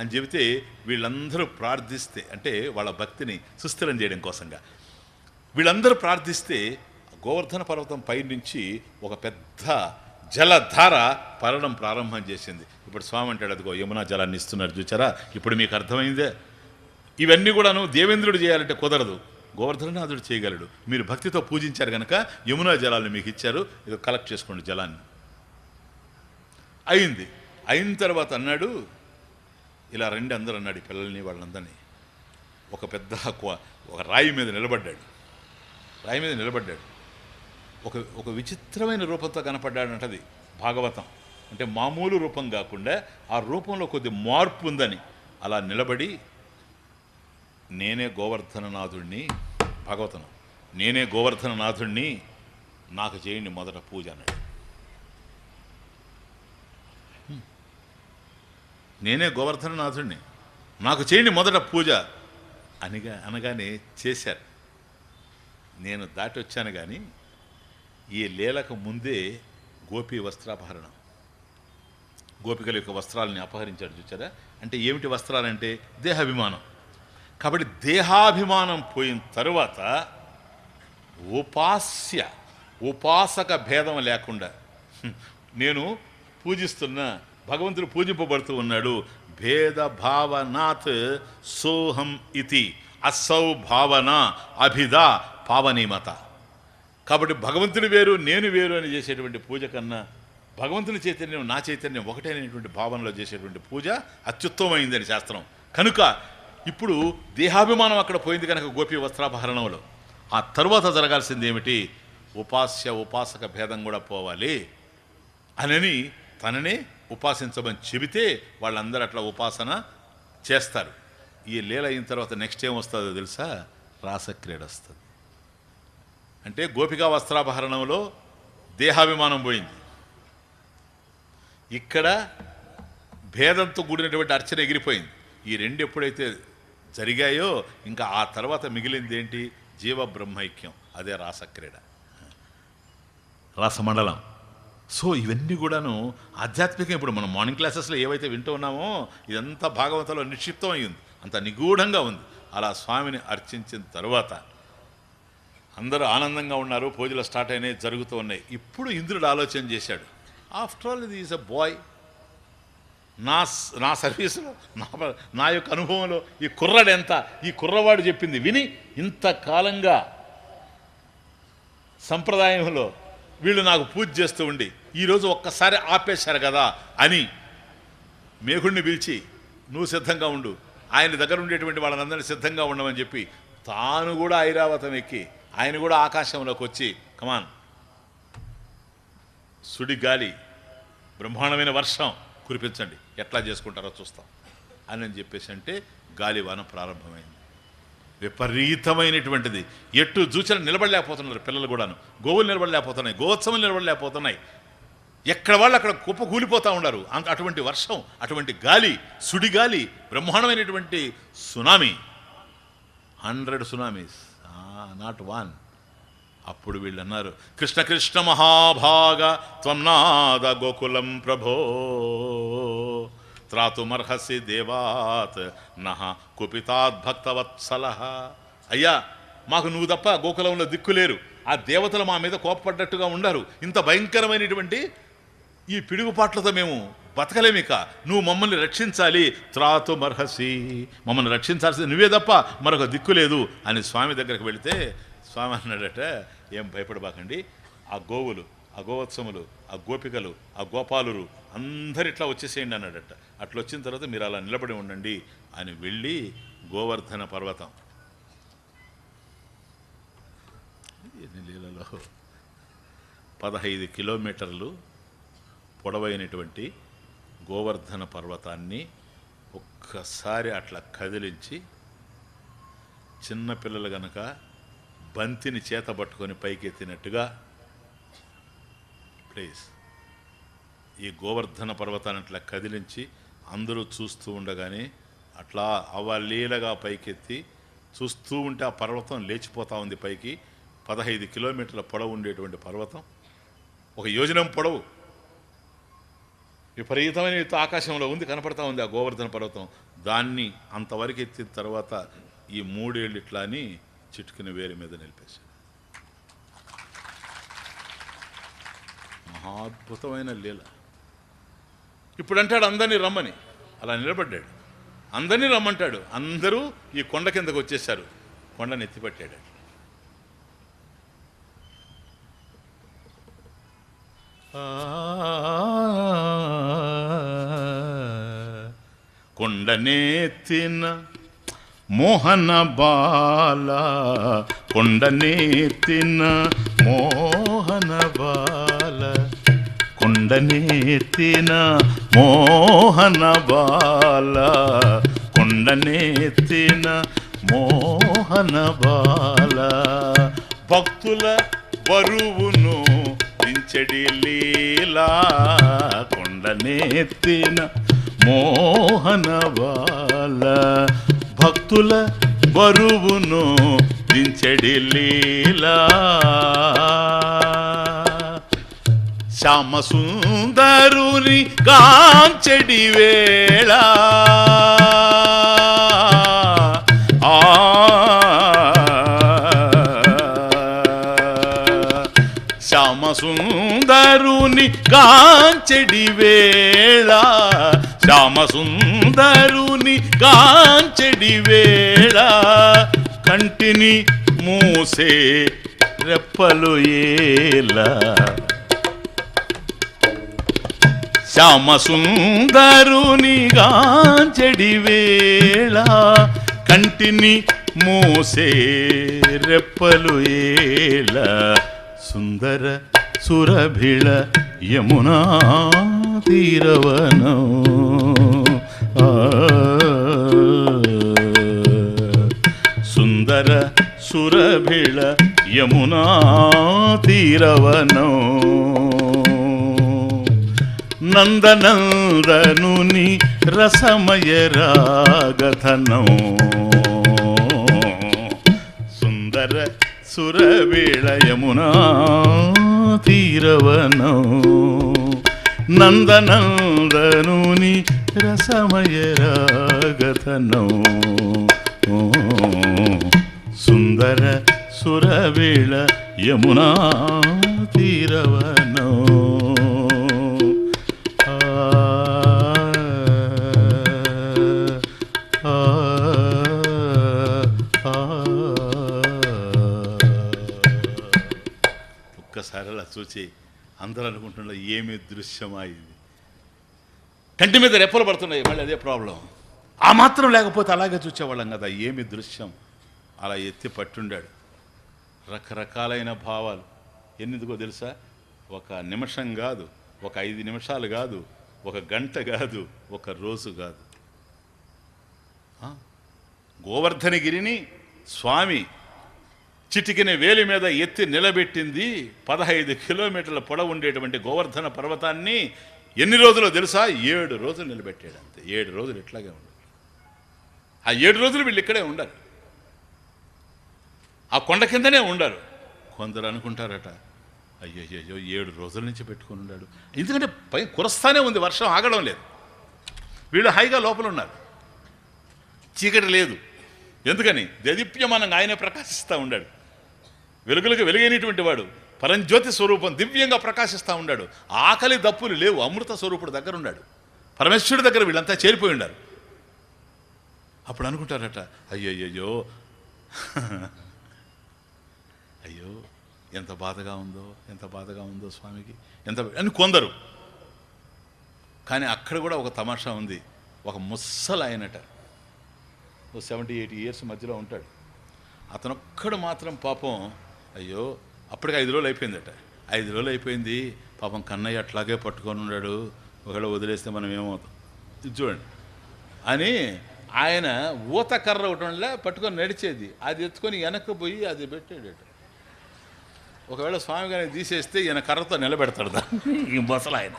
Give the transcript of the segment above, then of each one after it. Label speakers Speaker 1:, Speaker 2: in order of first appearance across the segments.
Speaker 1: అని చెబితే వీళ్ళందరూ ప్రార్థిస్తే అంటే వాళ్ళ భక్తిని సుస్థిరం చేయడం కోసంగా. వీళ్ళందరూ ప్రార్థిస్తే గోవర్ధన పర్వతం పై నుంచి ఒక పెద్ద జలధార పరడం ప్రారంభం చేసింది. ఇప్పుడు స్వామి అంటాడు అదిగో యమునా జలాన్ని ఇస్తున్నారు చూచారా? ఇప్పుడు మీకు అర్థమైందే. ఇవన్నీ కూడాను దేవేంద్రుడు చేయాలంటే కుదరదు. గోవర్ధననాథుడు చేయగలడు. మీరు భక్తితో పూజించారు కనుక యమునా జలాన్ని మీకు ఇచ్చారు. ఇది కలెక్ట్ చేసుకోండి జలాన్ని. అయింది. అయిన తర్వాత అన్నాడు ఇలా రండి అందరూ అన్నాడు ఈ పిల్లల్ని వాళ్ళందరినీ. ఒక పెద్ద ఒక రాయి మీద నిలబడ్డాడు. రాయి మీద నిలబడ్డాడు. ఒక ఒక విచిత్రమైన రూపంతో కనపడ్డాడంటది భాగవతం. అంటే మామూలు రూపం కాకుండా ఆ రూపంలో కొద్ది మార్పు ఉందని. అలా నిలబడి నేనే గోవర్ధననాథుణ్ణి భాగవతం నేనే గోవర్ధననాథుణ్ణి నాకు చేయండి మొదట పూజ అన్నాడు. నేనే గోవర్ధననాథుణ్ణి. నాకు చేయండి మొదట పూజ. అనిగా అనగానే చేశారు. నేను దాటి వచ్చాను కానీ ఈ లీలకు ముందే గోపి వస్త్రాపహరణం. గోపికల యొక్క వస్త్రాలని అపహరించాడు చూచారా? అంటే ఏమిటి వస్త్రాలంటే? దేహాభిమానం. కాబట్టి దేహాభిమానం పోయిన తరువాత ఉపాస్య ఉపాసక భేదం లేకుండా నేను పూజిస్తున్న భగవంతుడు పూజింపబడుతూ ఉన్నాడు. భేద భావనాత్ సోహం ఇతి అసౌ భావన అభిద పావనీమత. కాబట్టి భగవంతుడు వేరు నేను వేరు అని చేసేటువంటి పూజ కన్నా భగవంతుని చైతన్యం నా చైతన్యం ఒకటైనటువంటి భావనలో చేసేటువంటి పూజ అత్యుత్తమైందని శాస్త్రం. కనుక ఇప్పుడు దేహాభిమానం అక్కడ పోయింది కనుక గోపి వస్త్రాపహరణంలో. ఆ తర్వాత జరగాల్సింది ఏమిటి? ఉపాస్య ఉపాసక భేదం కూడా పోవాలి. అనని తననే ఉపాసించమని చెబితే వాళ్ళందరూ అట్లా ఉపాసన చేస్తారు. ఈ లీల అయిన తర్వాత నెక్స్ట్ ఏం వస్తుందో తెలుసా? రాసక్రీడ వస్తుంది. అంటే గోపికా వస్త్రాపహరణంలో దేహాభిమానం పోయింది. ఇక్కడ భేదంతో కూడినటువంటి అర్చన ఎగిరిపోయింది. ఈ రెండు ఎప్పుడైతే జరిగాయో ఇంకా ఆ తర్వాత మిగిలింది ఏంటి? జీవ బ్రహ్మైక్యం అదే రాసక్రీడ. రాసమండలం. సో ఇవన్నీ కూడాను ఆధ్యాత్మికం ఇప్పుడు మనం మార్నింగ్ క్లాసెస్లో ఏవైతే వింటూ ఉన్నామో ఇదంతా భాగవతంలో నిక్షిప్తం అయింది అంత నిగూఢంగా ఉంది. అలా స్వామిని అర్చించిన తర్వాత అందరూ ఆనందంగా ఉన్నారు. పూజలు స్టార్ట్ అయినాయి జరుగుతూ ఉన్నాయి. ఇప్పుడు ఇంద్రుడు ఆలోచన చేశాడు. ఆఫ్టర్ ఆల్ ఇది ఈజ్ అ బాయ్ నా నా సర్వీసులో నా నా యొక్క అనుభవంలో ఈ కుర్రాడు ఎంత? ఈ కుర్రవాడు చెప్పింది విని ఇంతకాలంగా సంప్రదాయంలో వీళ్ళు నాకు పూజ చేస్తూ ఉండి ఈరోజు ఒక్కసారి ఆపేశారు కదా అని మేఘుణ్ణి పిలిచి నువ్వు సిద్ధంగా ఉండు. ఆయన దగ్గర ఉండేటువంటి వాళ్ళందరినీ సిద్ధంగా ఉండమని చెప్పి తాను కూడా ఐరావతం ఎక్కి ఆయన కూడా ఆకాశంలోకి వచ్చి కమాన్ సుడి గాలి బ్రహ్మాండమైన వర్షం కురిపించండి. ఎట్లా చేసుకుంటారో చూస్తాం. అని అని చెప్పేసి అంటే గాలివాన ప్రారంభమైంది. విపరీతమైనటువంటిది. ఎట్టు జూచలు నిలబడలేకపోతున్నారు పిల్లలు కూడాను. గోవులు నిలబడలేకపోతున్నాయి. గోత్సవం నిలబడలేకపోతున్నాయి. ఎక్కడ వాళ్ళు అక్కడ కుప్ప కూలిపోతూ ఉన్నారు అంత అటువంటి వర్షం అటువంటి గాలి సుడిగాలి బ్రహ్మాండమైనటువంటి tsunami. Hundred tsunamis. Not one. అప్పుడు వీళ్ళు అన్నారు కృష్ణ కృష్ణ మహాభాగ త్వన్నాద గోకులం ప్రభో. త్రాతుమర్హసి దేవాత్ నహ కుపితాత్ భక్తవత్సల. అయ్యా మాకు నువ్వు తప్ప గోకులంలో దిక్కులేరు ఆ దేవతలు మా మీద కోపపడ్డట్టుగా ఉండరు. ఇంత భయంకరమైనటువంటి ఈ పిడుగుపాట్లతో మేము బతకలేమిక నువ్వు మమ్మల్ని రక్షించాలి. త్రాతు మర్హసి మమ్మల్ని రక్షించాల్సింది నువ్వే తప్ప మరొక దిక్కు లేదు అని స్వామి దగ్గరికి వెళితే స్వామి అన్నాడట ఏం భయపడబాకండి. ఆ గోవులు ఆ గోవత్సములు ఆ గోపికలు ఆ గోపాలురు అందరు ఇట్లా వచ్చేసేయండి అన్నాడట. అట్లా వచ్చిన తర్వాత మీరు అలా నిలబడి ఉండండి అని వెళ్ళి గోవర్ధన పర్వతం. ఎన్ని లీలలో. పదహైదు కిలోమీటర్లు పొడవైనటువంటి గోవర్ధన పర్వతాన్ని ఒక్కసారి అట్లా కదిలించి చిన్నపిల్లలు గనక బంతిని చేత పట్టుకొని పైకెత్తినట్టుగా ప్లీజ్. ఈ గోవర్ధన పర్వతాన్ని అట్లా కదిలించి అందరూ చూస్తూ ఉండగానే అట్లా అవలీలగా పైకెత్తి చూస్తూ ఉంటే ఆ పర్వతం లేచిపోతా ఉంది పైకి. పదహైదు కిలోమీటర్ల పొడవు ఉండేటువంటి పర్వతం. ఒక యోజనం పొడవు. విపరీతమైన ఆకాశంలో ఉంది కనపడతా ఉంది ఆ గోవర్ధన పర్వతం. దాన్ని అంతవరకు ఎత్తిన తర్వాత ఈ మూడేళ్ళు ఇట్లా అని చిటుకుని వేరు మీద నిలిపేశాడు మహాద్భుతమైన లీల. ఇప్పుడు అంటాడు అందరినీ రమ్మని. అలా నిలబడ్డాడు. అందరినీ రమ్మంటాడు. అందరూ ఈ కొండ కిందకు వచ్చేసారు కొండను ఎత్తిపట్టాడు. కొండనేత్తిన మోహన బాల. కొండనేత్తిన మోహన కొండనేత్తిన మోహన బాల కొండనేత్తిన మోహన బాల. భక్తుల బరువును దించడి లీలా కొండనేత్తిన మోహన బాల. భక్తుల బరువును దించడి లీలా. శ్యామ సుందరుని కాంచెడి వేళ. ఆ. శ్యామ సుందరుని కాంచెడి వేళ. శ్యామ సుందరుని కాంచెడి వేళ. కంటిని మూసే రెప్పలు ఏలా. శ్యామ సుందరుని గాంచెడి వేళ కంటిని మోసే రెప్పలు ఏళ సుందర సురభిళ యమునా తీరవనం. సుందర సురభిళ యమునా తీరవనం. నందనందనుని రసమయ రాగధనం సుందర సురవేళయమునా తీరవనం. నందనందనుని రసమయ రాగధనం సుందర సురవేళ యమునా తీరవనం. చూచి అందరూ అనుకుంటున్న ఏమి దృశ్యమా ఇది? కంటి మీద రెప్పలు పడుతున్నాయి మళ్ళీ అదే ప్రాబ్లం. ఆ మాత్రం లేకపోతే అలాగే చూసేవాళ్ళం కదా ఏమి దృశ్యం? అలా ఎత్తి పట్టుండాడు. రకరకాలైన భావాలు. ఎన్నిందుకో తెలుసా? ఒక నిమిషం కాదు ఒక ఐదు నిమిషాలు కాదు ఒక గంట కాదు ఒక రోజు కాదు. గోవర్ధనగిరిని స్వామి చిటికిన వేలి మీద ఎత్తి నిలబెట్టింది పదహైదు కిలోమీటర్ల పొడవు ఉండేటువంటి గోవర్ధన పర్వతాన్ని ఎన్ని రోజులు తెలుసా? ఏడు రోజులు నిలబెట్టాడు అంతే. ఏడు రోజులు ఇట్లాగే ఉండాలి. ఆ ఏడు రోజులు వీళ్ళు ఇక్కడే ఉండరు ఆ కొండ కిందనే ఉండరు కొందరు అనుకుంటారట అయ్యో ఏడు రోజుల నుంచి పెట్టుకుని ఉన్నాడు. ఎందుకంటే పై కురస్తానే ఉంది వర్షం ఆగడం లేదు. వీళ్ళు హాయిగా లోపల ఉన్నారు. చీకటి లేదు. ఎందుకని? దదిప్యమానంగా ఆయనే ప్రకాశిస్తూ ఉన్నాడు. వెలుగులకు వెలుగైనటువంటి వాడు. పరంజ్యోతి స్వరూపం దివ్యంగా ప్రకాశిస్తూ ఉన్నాడు. ఆకలి దప్పులు లేవు. అమృత స్వరూపుడు దగ్గర ఉన్నాడు. పరమేశ్వరుడి దగ్గర వీళ్ళంతా చేరిపోయి ఉన్నారు. అప్పుడు అనుకుంటారట అయ్యయ్యో అయ్యో ఎంత బాధగా ఉందో ఎంత బాధగా ఉందో స్వామికి. ఎంత అని కొందరు. కానీ అక్కడ కూడా ఒక తమాషా ఉంది. ఒక ముస్సలు ఆయనట ఓ సెవెంటీ ఎయిటీ ఇయర్స్ మధ్యలో ఉంటాడు. అతనొక్కడు మాత్రం పాపం అయ్యో అప్పటికి ఐదు రోజులు అయిపోయిందట. ఐదు రోజులు అయిపోయింది. పాపం కన్నయ్య అట్లాగే పట్టుకొని ఉన్నాడు. ఒకవేళ వదిలేస్తే మనం ఏమవుతాం ఇది చూడండి. అని ఆయన ఊత కర్ర ఒకటి ఉండలే పట్టుకొని నడిచేది. అది ఎత్తుకొని వెనక్కి పోయి అది పెట్టాడట. ఒకవేళ స్వామి గారిని తీసేస్తే ఈయన కర్రతో నిలబెడతాడు ఈ మొసలు ఆయన.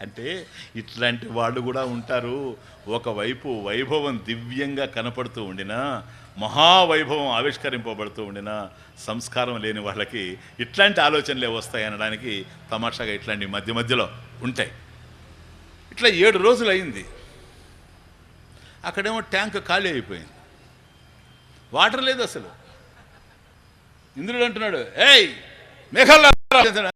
Speaker 1: అంటే ఇట్లాంటి వాళ్ళు కూడా ఉంటారు. ఒకవైపు వైభవం దివ్యంగా కనపడుతూ ఉండినా మహావైభవం ఆవిష్కరింపబడుతూ ఉండిన సంస్కారం లేని వాళ్ళకి ఇట్లాంటి ఆలోచనలే వస్తాయి అనడానికి తమాషాగా ఇట్లాంటి మధ్య మధ్యలో ఉంటాయి. ఇట్లా ఏడు రోజులు అయింది. అక్కడేమో ట్యాంక్ ఖాళీ అయిపోయింది. వాటర్ లేదు అసలు. ఇంద్రుడు అంటున్నాడు ఏయ్ మేఘాల